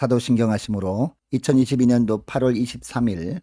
사도신경 하심으로 2022년도 8월 23일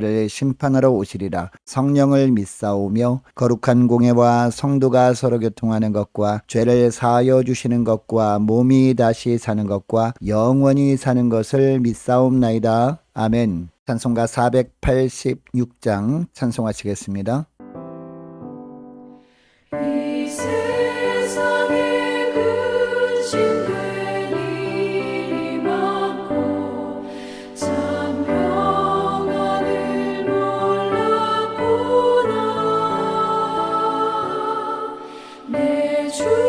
를 심판하러 오시리라. 성령을 믿사오며 거룩한 공예와 성도가 서로 교통하는 것과 죄를 사하여 주시는 것과 몸이 다시 사는 것과 영원히 사는 것을 믿사옵나이다. 아멘. 찬송가 486장 찬송하시겠습니다. 내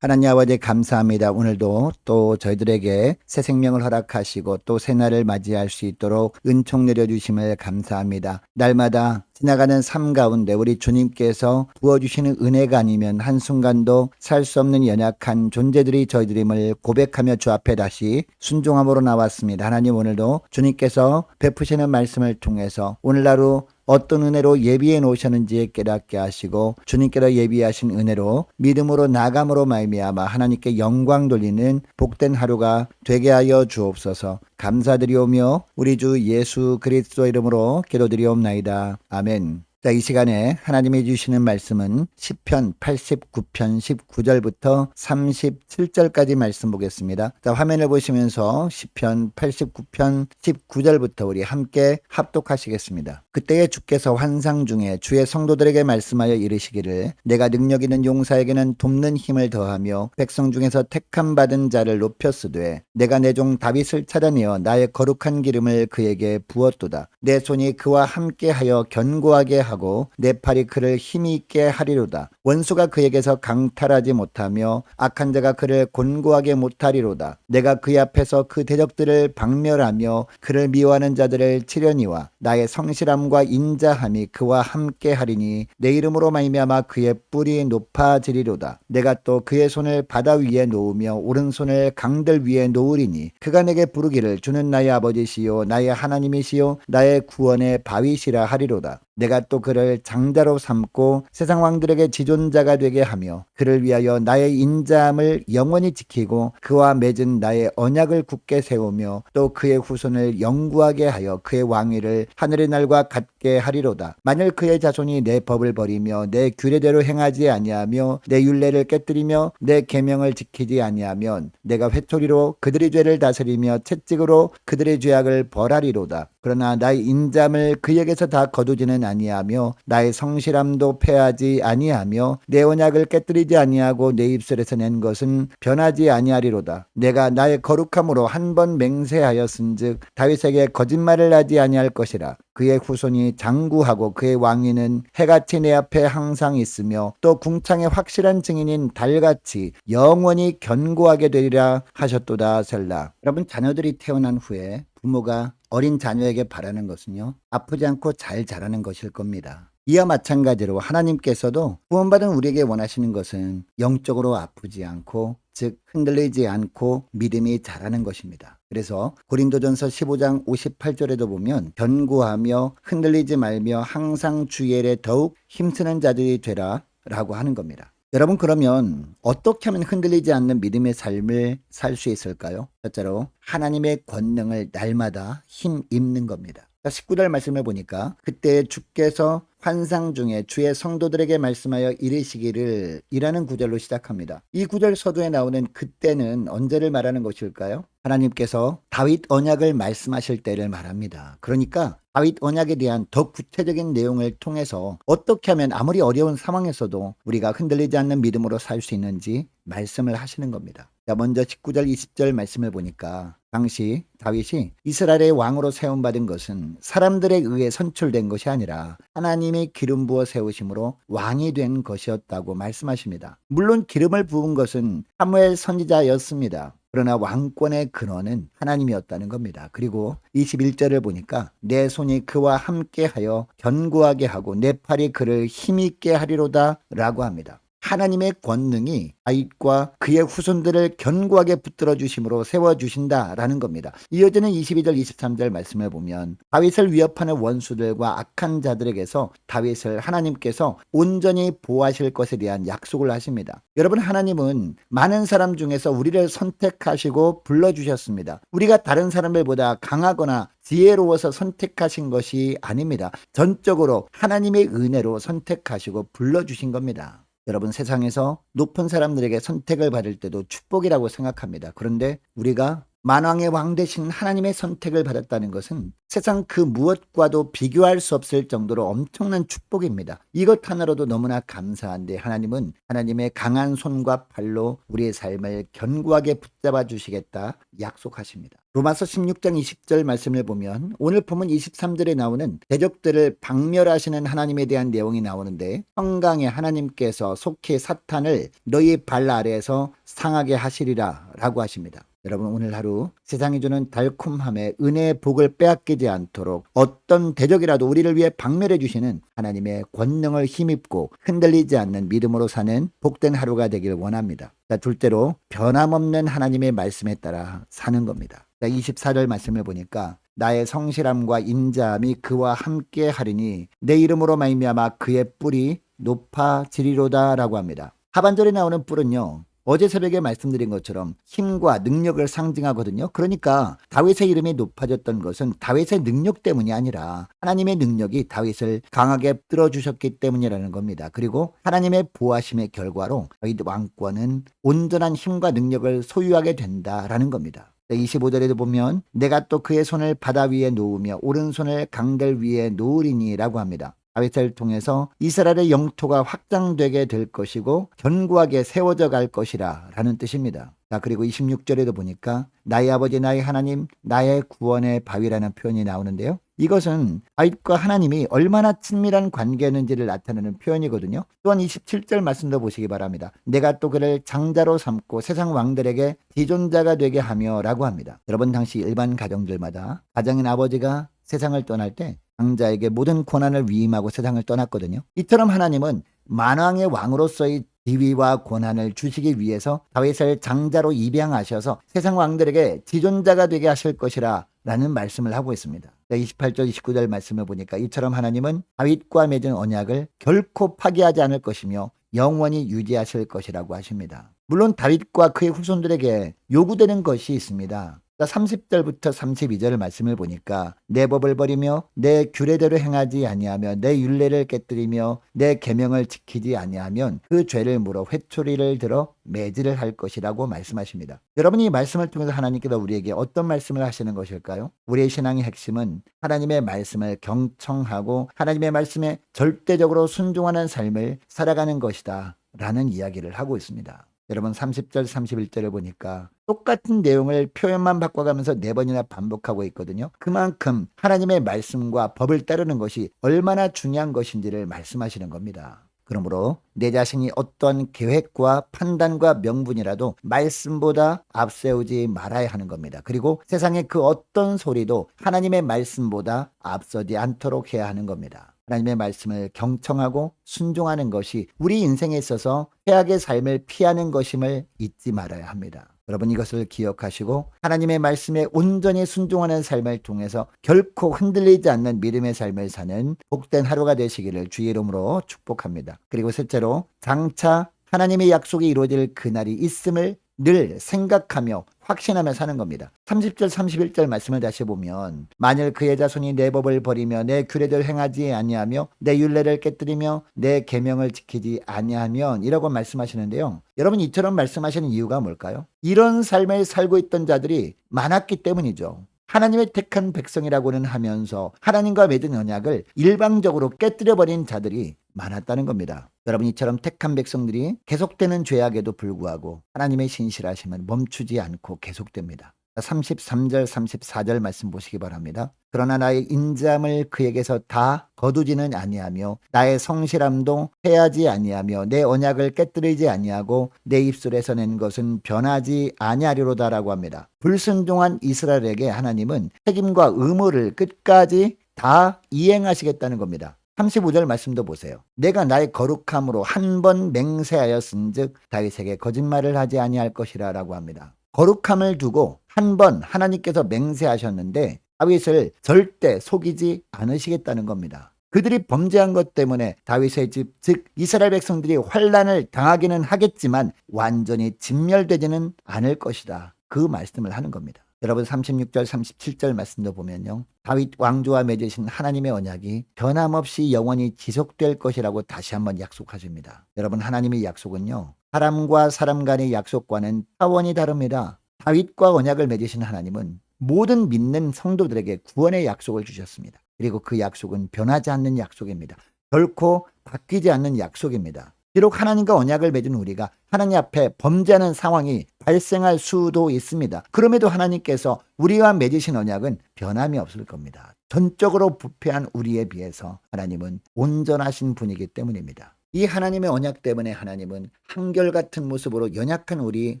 하나님 아버지 감사합니다. 오늘도 또 저희들에게 새 생명을 허락하시고 또 새날을 맞이할 수 있도록 은총 내려주심을 감사합니다. 날마다 지나가는 삶 가운데 우리 주님께서 부어주시는 은혜가 아니면 한순간도 살 수 없는 연약한 존재들이 저희들임을 고백하며 주 앞에 다시 순종함으로 나왔습니다. 하나님 오늘도 주님께서 베푸시는 말씀을 통해서 오늘 하루 어떤 은혜로 예비해 놓으셨는지 깨닫게 하시고 주님께로 예비하신 은혜로 믿음으로 나감으로 말미암아 하나님께 영광 돌리는 복된 하루가 되게 하여 주옵소서. 감사드리오며 우리 주 예수 그리스도 이름으로 기도드리옵나이다. 아멘. 자, 이 시간에 하나님이 주시는 말씀은 시편 89편 19절부터 37절까지 말씀 보겠습니다. 자, 화면을 보시면서 시편 89편 19절부터 우리 함께 합독하시겠습니다. 그때에 주께서 환상 중에 주의 성도들에게 말씀하여 이르시기를 내가 능력 있는 용사에게는 돕는 힘을 더하며 백성 중에서 택함 받은 자를 높였으되 내가 내 종 다윗을 찾아내어 나의 거룩한 기름을 그에게 부었도다. 내 손이 그와 함께하여 견고하게 하고 내 팔이 그를 힘이 있게 하리로다. 원수가 그에게서 강탈하지 못하며 악한 자가 그를 곤고하게 못하리로다. 내가 그의 앞에서 그 대적들을 박멸하며 그를 미워하는 자들을 치려니와 나의 성실함과 인자함이 그와 함께 하리니 내 이름으로 말미암아 그의 뿔이 높아지리로다. 내가 또 그의 손을 바다 위에 놓으며 오른손을 강들 위에 놓으리니 그가 내게 부르기를 주는 나의 아버지시요 나의 하나님이시요 나의 구원의 바위시라 하리로다. 내가 또 그를 장자로 삼고 세상 왕들에게 지존자가 되게 하며 그를 위하여 나의 인자함을 영원히 지키고 그와 맺은 나의 언약을 굳게 세우며 또 그의 후손을 영구하게 하여 그의 왕위를 하늘의 날과 같게 하리로다. 만일 그의 자손이 내 법을 버리며 내 규례대로 행하지 아니하며 내 율례를 깨뜨리며 내 계명을 지키지 아니하면 내가 회초리로 그들의 죄를 다스리며 채찍으로 그들의 죄악을 벌하리로다. 그러나 나의 인잠을 그에게서 다 거두지는 아니하며 나의 성실함도 패하지 아니하며 내 언약을 깨뜨리지 아니하고 내 입술에서 낸 것은 변하지 아니하리로다. 내가 나의 거룩함으로 한 번 맹세하였은즉 다윗에게 거짓말을 하지 아니할 것이라. 그의 후손이 장구하고 그의 왕위는 해같이 내 앞에 항상 있으며 또 궁창의 확실한 증인인 달같이 영원히 견고하게 되리라 하셨도다 셀라. 여러분 자녀들이 태어난 후에 부모가 어린 자녀에게 바라는 것은요 아프지 않고 잘 자라는 것일 겁니다. 이와 마찬가지로 하나님께서도 구원받은 우리에게 원하시는 것은 영적으로 아프지 않고 즉 흔들리지 않고 믿음이 자라는 것입니다. 그래서 고린도전서 15장 58절에도 보면 견고하며 흔들리지 말며 항상 주의에 더욱 힘쓰는 자들이 되라 라고 하는 겁니다. 여러분 그러면 어떻게 하면 흔들리지 않는 믿음의 삶을 살 수 있을까요? 첫째로 하나님의 권능을 날마다 힘 입는 겁니다. 19절 말씀을 보니까 그때 주께서 환상 중에 주의 성도들에게 말씀하여 이르시기를 이라는 구절로 시작합니다. 이 구절 서두에 나오는 그때는 언제를 말하는 것일까요? 하나님께서 다윗 언약을 말씀하실 때를 말합니다. 그러니까 다윗 언약에 대한 더 구체적인 내용을 통해서 어떻게 하면 아무리 어려운 상황에서도 우리가 흔들리지 않는 믿음으로 살 수 있는지 말씀을 하시는 겁니다. 자, 먼저 19절 20절 말씀을 보니까 당시 다윗이 이스라엘의 왕으로 세움 받은 것은 사람들에 의해 선출된 것이 아니라 하나님이 기름 부어 세우심으로 왕이 된 것이었다고 말씀하십니다. 물론 기름을 부은 것은 사무엘 선지자였습니다. 그러나 왕권의 근원은 하나님이었다는 겁니다. 그리고 21절을 보니까 내 손이 그와 함께하여 견고하게 하고 내 팔이 그를 힘있게 하리로다 라고 합니다. 하나님의 권능이 다윗과 그의 후손들을 견고하게 붙들어 주심으로 세워 주신다라는 겁니다. 이어지는 22절 23절 말씀을 보면 다윗을 위협하는 원수들과 악한 자들에게서 다윗을 하나님께서 온전히 보호하실 것에 대한 약속을 하십니다. 여러분 하나님은 많은 사람 중에서 우리를 선택하시고 불러 주셨습니다. 우리가 다른 사람들보다 강하거나 지혜로워서 선택하신 것이 아닙니다. 전적으로 하나님의 은혜로 선택하시고 불러 주신 겁니다. 여러분 세상에서 높은 사람들에게 선택을 받을 때도 축복이라고 생각합니다. 그런데 우리가 만왕의 왕 대신 하나님의 선택을 받았다는 것은 세상 그 무엇과도 비교할 수 없을 정도로 엄청난 축복입니다. 이것 하나로도 너무나 감사한데 하나님은 하나님의 강한 손과 팔로 우리의 삶을 견고하게 붙잡아 주시겠다 약속하십니다. 로마서 16장 20절 말씀을 보면 오늘 본문 23절에 나오는 대적들을 박멸하시는 하나님에 대한 내용이 나오는데 평강의 하나님께서 속히 사탄을 너희 발 아래에서 상하게 하시리라 라고 하십니다. 여러분 오늘 하루 세상이 주는 달콤함에 은혜의 복을 빼앗기지 않도록 어떤 대적이라도 우리를 위해 박멸해 주시는 하나님의 권능을 힘입고 흔들리지 않는 믿음으로 사는 복된 하루가 되길 원합니다. 자, 둘째로 변함없는 하나님의 말씀에 따라 사는 겁니다. 자, 24절 말씀을 보니까 나의 성실함과 인자함이 그와 함께 하리니 내 이름으로 말미암아 그의 뿔이 높아지리로다라고 합니다. 하반절에 나오는 뿔은요. 어제 새벽에 말씀드린 것처럼 힘과 능력을 상징하거든요. 그러니까 다윗의 이름이 높아졌던 것은 다윗의 능력 때문이 아니라 하나님의 능력이 다윗을 강하게 들어 주셨기 때문이라는 겁니다. 그리고 하나님의 보하심의 결과로 다윗 왕권은 온전한 힘과 능력을 소유하게 된다라는 겁니다. 25절에도 보면 내가 또 그의 손을 바다 위에 놓으며 오른손을 강들 위에 놓으리니라고 합니다. 다윗을 통해서 이스라엘의 영토가 확장되게 될 것이고 견고하게 세워져 갈 것이라 라는 뜻입니다. 자, 그리고 26절에도 보니까 나의 아버지 나의 하나님 나의 구원의 바위라는 표현이 나오는데요. 이것은 다윗과 하나님이 얼마나 친밀한 관계였는지를 나타내는 표현이거든요. 또한 27절 말씀도 보시기 바랍니다. 내가 또 그를 장자로 삼고 세상 왕들에게 지존자가 되게 하며라고 합니다. 여러분 당시 일반 가정들마다 가정인 아버지가 세상을 떠날 때 장자에게 모든 권한을 위임하고 세상을 떠났거든요. 이처럼 하나님은 만왕의 왕으로서의 지위와 권한을 주시기 위해서 다윗을 장자로 입양하셔서 세상 왕들에게 지존자가 되게 하실 것이라 라는 말씀을 하고 있습니다. 28절 29절 말씀을 보니까 이처럼 하나님은 다윗과 맺은 언약을 결코 파기하지 않을 것이며 영원히 유지하실 것이라고 하십니다. 물론 다윗과 그의 후손들에게 요구되는 것이 있습니다. 30절부터 32절 말씀을 보니까 내 법을 버리며 내 규례대로 행하지 아니하며 내 율례를 깨뜨리며 내 계명을 지키지 아니하면 그 죄를 물어 회초리를 들어 매질을 할 것이라고 말씀하십니다. 여러분이 이 말씀을 통해서 하나님께서 우리에게 어떤 말씀을 하시는 것일까요? 우리의 신앙의 핵심은 하나님의 말씀을 경청하고 하나님의 말씀에 절대적으로 순종하는 삶을 살아가는 것이다 라는 이야기를 하고 있습니다. 여러분 30절 31절을 보니까 똑같은 내용을 표현만 바꿔가면서 네 번이나 반복하고 있거든요. 그만큼 하나님의 말씀과 법을 따르는 것이 얼마나 중요한 것인지를 말씀하시는 겁니다. 그러므로 내 자신이 어떤 계획과 판단과 명분이라도 말씀보다 앞세우지 말아야 하는 겁니다. 그리고 세상의 그 어떤 소리도 하나님의 말씀보다 앞서지 않도록 해야 하는 겁니다. 하나님의 말씀을 경청하고 순종하는 것이 우리 인생에 있어서 최악의 삶을 피하는 것임을 잊지 말아야 합니다. 여러분 이것을 기억하시고 하나님의 말씀에 온전히 순종하는 삶을 통해서 결코 흔들리지 않는 믿음의 삶을 사는 복된 하루가 되시기를 주의 이름으로 축복합니다. 그리고 셋째로 장차 하나님의 약속이 이루어질 그날이 있음을 늘 생각하며 확신하며 사는 겁니다. 30절 31절 말씀을 다시 보면 만일 그의 자손이 내 법을 버리며 내 규례를 행하지 아니하며 내 율례를 깨뜨리며 내 계명을 지키지 아니하면 이라고 말씀하시는데요. 여러분 이처럼 말씀하시는 이유가 뭘까요? 이런 삶을 살고 있던 자들이 많았기 때문이죠. 하나님의 택한 백성이라고는 하면서 하나님과 맺은 언약을 일방적으로 깨뜨려 버린 자들이 많았다는 겁니다. 여러분 이처럼 택한 백성들이 계속되는 죄악에도 불구하고 하나님의 신실하심은 멈추지 않고 계속됩니다. 33절 34절 말씀 보시기 바랍니다. 그러나 나의 인자함을 그에게서 다 거두지는 아니하며 나의 성실함도 해하지 아니하며 내 언약을 깨뜨리지 아니하고 내 입술에서 낸 것은 변하지 아니하리로다라고 합니다. 불순종한 이스라엘에게 하나님은 책임과 의무를 끝까지 다 이행하시겠다는 겁니다. 35절 말씀도 보세요. 내가 나의 거룩함으로 한 번 맹세하였은즉 다윗에게 거짓말을 하지 아니할 것이라라고 합니다. 거룩함을 두고 한 번 하나님께서 맹세하셨는데 다윗을 절대 속이지 않으시겠다는 겁니다. 그들이 범죄한 것 때문에 다윗의 집, 즉 이스라엘 백성들이 환란을 당하기는 하겠지만 완전히 진멸되지는 않을 것이다. 그 말씀을 하는 겁니다. 여러분 36절 37절 말씀도 보면요. 다윗 왕조와 맺으신 하나님의 언약이 변함없이 영원히 지속될 것이라고 다시 한번 약속하십니다. 여러분 하나님의 약속은요. 사람과 사람 간의 약속과는 차원이 다릅니다. 다윗과 언약을 맺으신 하나님은 모든 믿는 성도들에게 구원의 약속을 주셨습니다. 그리고 그 약속은 변하지 않는 약속입니다. 결코 바뀌지 않는 약속입니다. 비록 하나님과 언약을 맺은 우리가 하나님 앞에 범죄하는 상황이 발생할 수도 있습니다. 그럼에도 하나님께서 우리와 맺으신 언약은 변함이 없을 겁니다. 전적으로 부패한 우리에 비해서 하나님은 온전하신 분이기 때문입니다. 이 하나님의 언약 때문에 하나님은 한결같은 모습으로 연약한 우리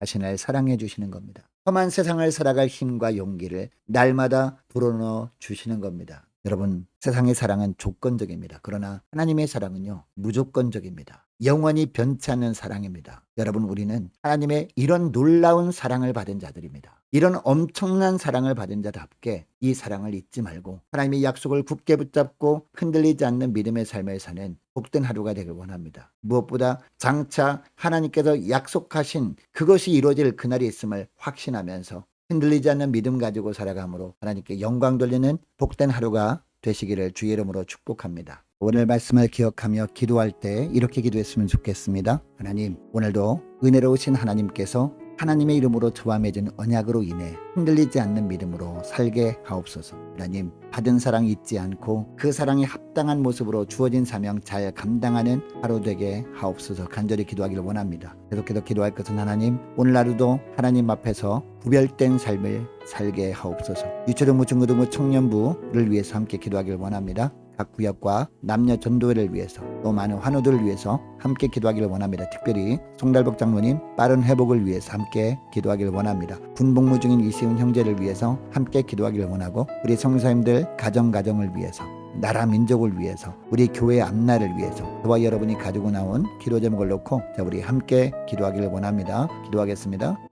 자신을 사랑해 주시는 겁니다. 험한 세상을 살아갈 힘과 용기를 날마다 불어넣어 주시는 겁니다. 여러분, 세상의 사랑은 조건적입니다. 그러나 하나님의 사랑은요, 무조건적입니다. 영원히 변치 않는 사랑입니다. 여러분 우리는 하나님의 이런 놀라운 사랑을 받은 자들입니다. 이런 엄청난 사랑을 받은 자답게 이 사랑을 잊지 말고 하나님의 약속을 굳게 붙잡고 흔들리지 않는 믿음의 삶을 사는 복된 하루가 되길 원합니다. 무엇보다 장차 하나님께서 약속하신 그것이 이루어질 그날이 있음을 확신하면서 흔들리지 않는 믿음 가지고 살아감으로 하나님께 영광 돌리는 복된 하루가 되시기를 주의 이름으로 축복합니다. 오늘 말씀을 기억하며 기도할 때 이렇게 기도했으면 좋겠습니다. 하나님, 오늘도 은혜로우신 하나님께서 하나님의 이름으로 저와 맺은 언약으로 인해 흔들리지 않는 믿음으로 살게 하옵소서. 하나님, 받은 사랑 잊지 않고 그 사랑에 합당한 모습으로 주어진 사명 잘 감당하는 하루 되게 하옵소서 간절히 기도하기를 원합니다. 계속해서 기도할 것은 하나님, 오늘 하루도 하나님 앞에서 구별된 삶을 살게 하옵소서. 유초등 무중고등부 청년부를 위해서 함께 기도하기를 원합니다. 각 구역과 남녀 전도회를 위해서 또 많은 환우들을 위해서 함께 기도하기를 원합니다. 특별히 송달복 장로님 빠른 회복을 위해서 함께 기도하기를 원합니다. 군복무 중인 이시훈 형제를 위해서 함께 기도하기를 원하고 우리 성사님들 가정 가정을 위해서 나라 민족을 위해서 우리 교회 앞날을 위해서 저와 여러분이 가지고 나온 기도 제목을 놓고 자 우리 함께 기도하기를 원합니다. 기도하겠습니다.